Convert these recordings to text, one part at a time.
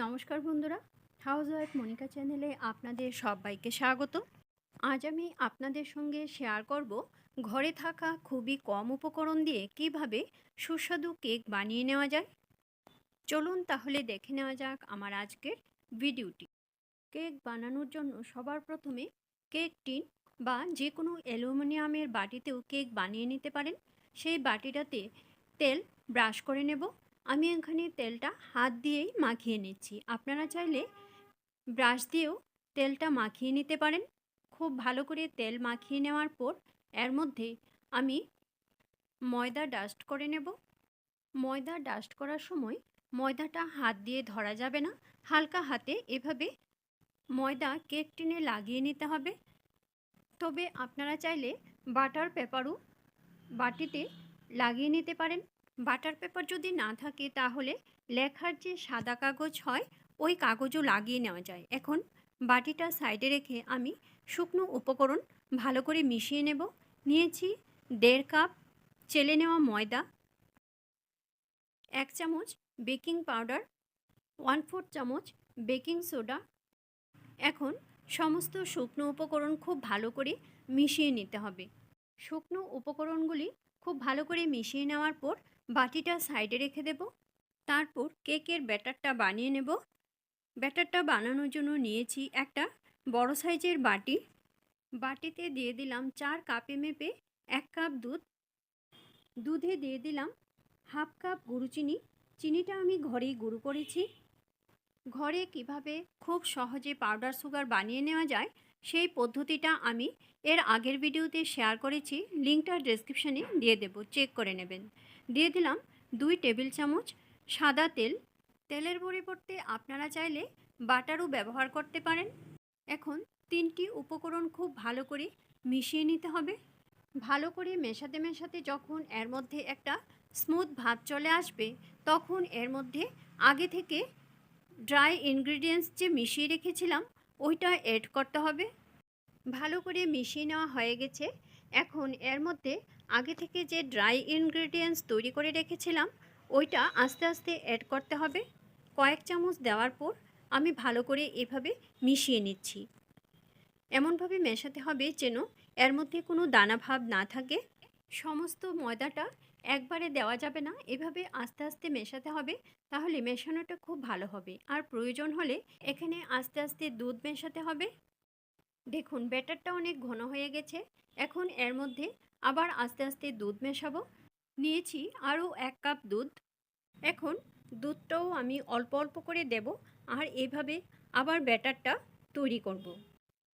নমস্কার বন্ধুরা। House wife Monika চ্যানেলে আপনাদের সবাইকে স্বাগত। আজ আমি আপনাদের সঙ্গে শেয়ার করব ঘরে থাকা খুবই কম উপকরণ দিয়ে কীভাবে সুস্বাদু কেক বানিয়ে নেওয়া যায়। চলুন তাহলে দেখে নেওয়া যাক আমার আজকের ভিডিওটি কেক বানানোর জন্য সবার প্রথমে কেক টিন বা যে কোনো অ্যালুমিনিয়ামের বাটিতেও কেক বানিয়ে নিতে পারেন। সেই বাটিটাতে তেল ব্রাশ করে নেব। আমি এখানে তেলটা হাত দিয়েই মাখিয়ে নিচ্ছি। আপনারা চাইলে ব্রাশ দিয়েও তেলটা মাখিয়ে নিতে পারেন। খুব ভালো করে তেল মাখিয়ে নেওয়ার পর এর মধ্যে আমি ময়দা ডাস্ট করে নেব। ময়দা ডাস্ট করার সময় ময়দাটা হাত দিয়ে ধরা যাবে না। হালকা হাতে এভাবে ময়দা কেক টিনে লাগিয়ে নিতে হবে। তবে আপনারা চাইলে বাটার পেপারও বাটিতে লাগিয়ে নিতে পারেন। বাটার পেপার যদি না থাকে তাহলে লেখার যে সাদা কাগজ হয়, ওই কাগজও লাগিয়ে নেওয়া যায়। এখন বাটিটা সাইডে রেখে আমি শুকনো উপকরণ ভালো করে মিশিয়ে নেব। নিয়েছি দেড় কাপ চেলে নেওয়া ময়দা, এক চামচ বেকিং পাউডার, ওয়ান ফোর্থ চামচ বেকিং সোডা। এখন সমস্ত শুকনো উপকরণ খুব ভালো করে মিশিয়ে নিতে হবে। শুকনো উপকরণগুলি খুব ভালো করে মিশিয়ে নেওয়ার পর বাটিটা সাইডে রেখে দেব। তারপর কেকের ব্যাটারটা বানিয়ে নেব। ব্যাটারটা বানানোর জন্য নিয়েছি একটা বড় সাইজের বাটি। বাটিতে দিয়ে দিলাম চার কাপে মেপে এক কাপ দুধ। দুধে দিয়ে দিলাম হাফ কাপ গুঁড়ো চিনি। চিনিটা আমি ঘরেই গুঁড়ো করেছি। ঘরে কীভাবে খুব সহজে পাউডার সুগার বানিয়ে নেওয়া যায়, সেই পদ্ধতিটা আমি এর আগের ভিডিওতে শেয়ার করেছি। লিঙ্কটা ডিসক্রিপশানে দিয়ে দেব চেক করে নেবেন। দিয়ে দিলাম দুই টেবিল চামচ সাদা তেল। তেলের পরিবর্তে আপনারা চাইলে বাটারও ব্যবহার করতে পারেন। এখন তিনটি উপকরণ খুব ভালো করে মিশিয়ে নিতে হবে। ভালো করে মেশাতে মেশাতে যখন এর মধ্যে একটা স্মুথ ভাব চলে আসবে, তখন এর মধ্যে আগে থেকে ড্রাই ইনগ্রিডিয়েন্টস যে মিশিয়ে রেখেছিলাম, ওইটা অ্যাড করতে হবে। ভালো করে মিশিয়ে নেওয়া হয়ে গেছে। এখন এর মধ্যে আগে থেকে যে ড্রাই ইনগ্রেডিয়েন্টস তৈরি করে রেখেছিলাম, ওইটা আস্তে আস্তে অ্যাড করতে হবে। কয়েক চামচ দেওয়ার পর আমি ভালো করে এভাবে মিশিয়ে নিচ্ছি। এমনভাবে মেশাতে হবে যেন এর মধ্যে কোনো দানা ভাব না থাকে। সমস্ত ময়দাটা একবারে দেওয়া যাবে না, এভাবে আস্তে আস্তে মেশাতে হবে, তাহলে মেশানোটা খুব ভালো হবে। আর প্রয়োজন হলে এখানে আস্তে আস্তে দুধ মেশাতে হবে। দেখুন, ব্যাটারটা অনেক ঘন হয়ে গেছে। এখন এর মধ্যে আবার আস্তে আস্তে দুধ মেশাবো। নিয়েছি আরও এক কাপ দুধ। এখন দুধটাও আমি অল্প অল্প করে দেব আর এভাবে আবার ব্যাটারটা তৈরি করব।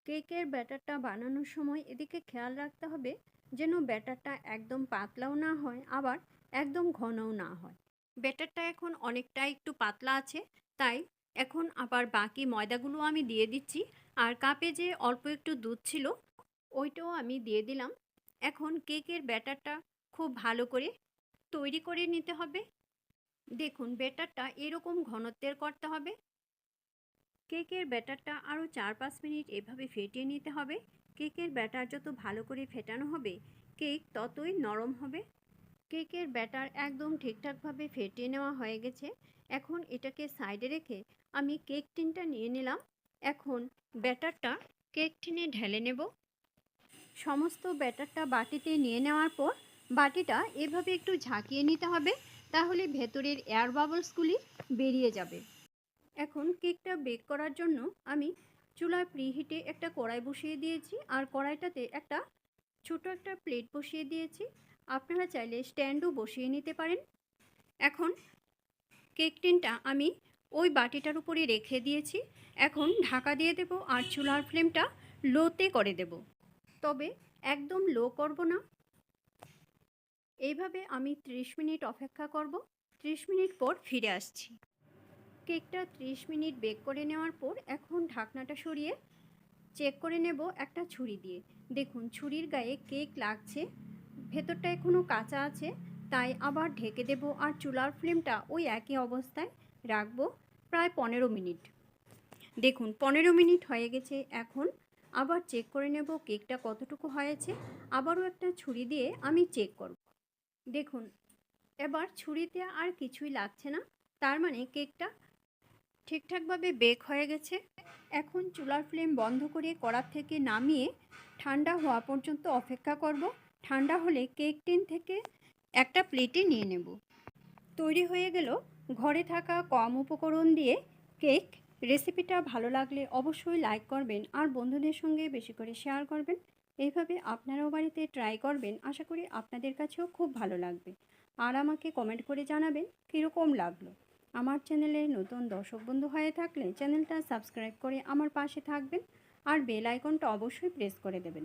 কেকের ব্যাটারটা বানানোর সময় এদিকে খেয়াল রাখতে হবে যেন ব্যাটারটা একদম পাতলাও না হয়, আবার একদম ঘনও না হয়। ব্যাটারটা এখন অনেকটা একটু পাতলা আছে, তাই এখন আবার বাকি ময়দাগুলো আমি দিয়ে দিচ্ছি। আর কাপে যে অল্প একটু দুধ ছিল, ওইটাও আমি দিয়ে দিলাম। এখন কেকের ব্যাটারটা খুব ভালো করে তৈরি করে নিতে হবে। দেখুন, ব্যাটারটা এরকম ঘনত্বের করতে হবে। কেকের ব্যাটারটা আরও চার পাঁচ মিনিট এভাবে ফেটিয়ে নিতে হবে। কেকের ব্যাটার যত ভালো করে ফেটানো হবে, কেক ততই নরম হবে। কেকের ব্যাটার একদম ঠিকঠাকভাবে ফেটিয়ে নেওয়া হয়ে গেছে। এখন এটাকে সাইডে রেখে আমি কেক টিনটা নিয়ে নিলাম। এখন ব্যাটারটা কেক টিনে ঢেলে নেব। সমস্ত ব্যাটারটা বাটিতে নিয়ে নেওয়ার পর বাটিটা এভাবে একটু ঝাঁকিয়ে নিতে হবে, তাহলে ভেতরের এয়ার বাবলসগুলি বেরিয়ে যাবে। এখন কেকটা বেক করার জন্য আমি চুলার প্রিহিটে একটা কড়াই বসিয়ে দিয়েছি, আর কড়াইটাতে একটা ছোট একটা প্লেট বসিয়ে দিয়েছি। আপনারা চাইলে স্ট্যান্ডও বসিয়ে নিতে পারেন। এখন কেক টিনটা আমি ওই বাটিটার উপরে রেখে দিয়েছি। এখন ঢাকা দিয়ে দেব, আর চুলার ফ্লেমটা লোতে করে দেব। তবে একদম লো করব না। এইভাবে আমি 30 মিনিট অপেক্ষা করব। 30 মিনিট পর ফিরে আসছি। কেকটা 30 মিনিট বেক করে নেওয়ার পর এখন ঢাকনাটা সরিয়ে চেক করে নেব একটা ছুরি দিয়ে। দেখুন, ছুরির গায়ে কেক লাগছে, ভেতরটা এখনও কাঁচা আছে, তাই আবার ঢেকে দেব আর চুলার ফ্লেমটা ওই একই অবস্থায় রাখব প্রায় পনেরো মিনিট। দেখুন, পনেরো মিনিট হয়ে গেছে এখন। আবার চেক করে নেব কেকটা কতটুকু হয়েছে। আবারও একটা ছুরি দিয়ে আমি চেক করব। দেখুন, এবার ছুরিতে আর কিছুই লাগছে না। তার মানে কেকটা ঠিকঠাকভাবে বেক হয়ে গেছে। এখন চুলার ফ্লেম বন্ধ করে কড়ার থেকে নামিয়ে ঠান্ডা হওয়া পর্যন্ত অপেক্ষা করব। ঠান্ডা হলে কেক টিন থেকে একটা প্লেটে নিয়ে নেব। তৈরি হয়ে গেল ঘরে থাকা কম উপকরণ দিয়ে কেক রেসিপিটা ভালো লাগলে অবশ্যই লাইক করবেন আর বন্ধুদের সঙ্গে বেশি করে শেয়ার করবেন। এইভাবে আপনারাও বাড়িতে ট্রাই করবেন। আশা করি আপনাদের কাছেও খুব ভালো লাগবে। আর আমাকে কমেন্ট করে জানাবেন কীরকম লাগল। আমার চ্যানেলে নতুন দর্শক বন্ধু হয়ে থাকলে চ্যানেলটা সাবস্ক্রাইব করে আমার পাশে থাকবেন। আর বেল আইকনটা অবশ্যই প্রেস করে দেবেন।